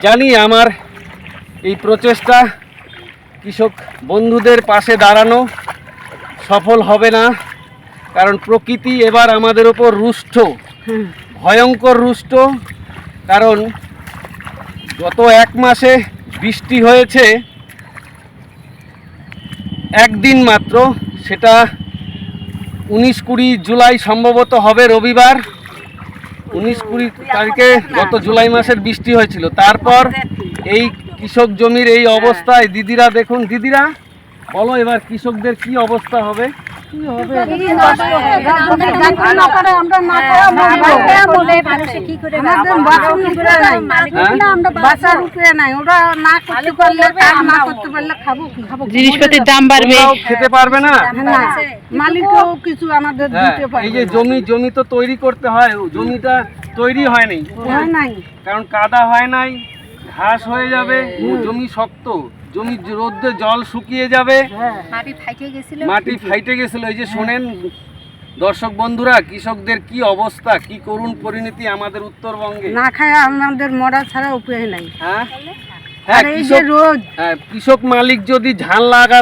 জানি আমার এই প্রচেষ্টা কৃষক বন্ধুদের পাশে দাঁড়ানো সফল হবে না কারণ প্রকৃতি এবার আমাদের ওপর রুষ্ট ভয়ঙ্কর রুষ্ট কারণ গত এক মাসে বৃষ্টি হয়েছে একদিন মাত্র সেটা উনিশ কুড়ি জুলাই সম্ভবত হবে রবিবার। উনিশ কুড়ি তারিখে গত জুলাই মাসের বৃষ্টি হয়েছিল। তারপর এই কৃষক জমির এই অবস্থায় দিদিরা দেখুন, দিদিরা, বলো এবার কৃষকদের কি অবস্থা হবে? জিনিসপত্রের দাম বাড়বে। খেতে পারবে না? মালিকও কিছু আমাদের হ্যাঁ, দিতে পারে এই যে জমি জমি তো তৈরি করতে হয় জমিটা তৈরি হয়নি হয় নাই। কারণ কাদা হয় নাই ঘাস হয়ে যাবে জমি শক্ত। জমি রোদ্রে জল শুকিয়ে যাবে। মাটি ফাইটে গেছিল। এই যে শোনেন দর্শক বন্ধুরা কৃষকদের কি অবস্থা কি করুণ পরিণতি আমাদের উত্তরবঙ্গে? না খায় আমাদের মরা ছাড়া উপায় নাই। হ্যাঁ? হ্যাঁ আর এই যে কৃষক রোদ। হ্যাঁ, কৃষক মালিক যদি ঝাল লাগা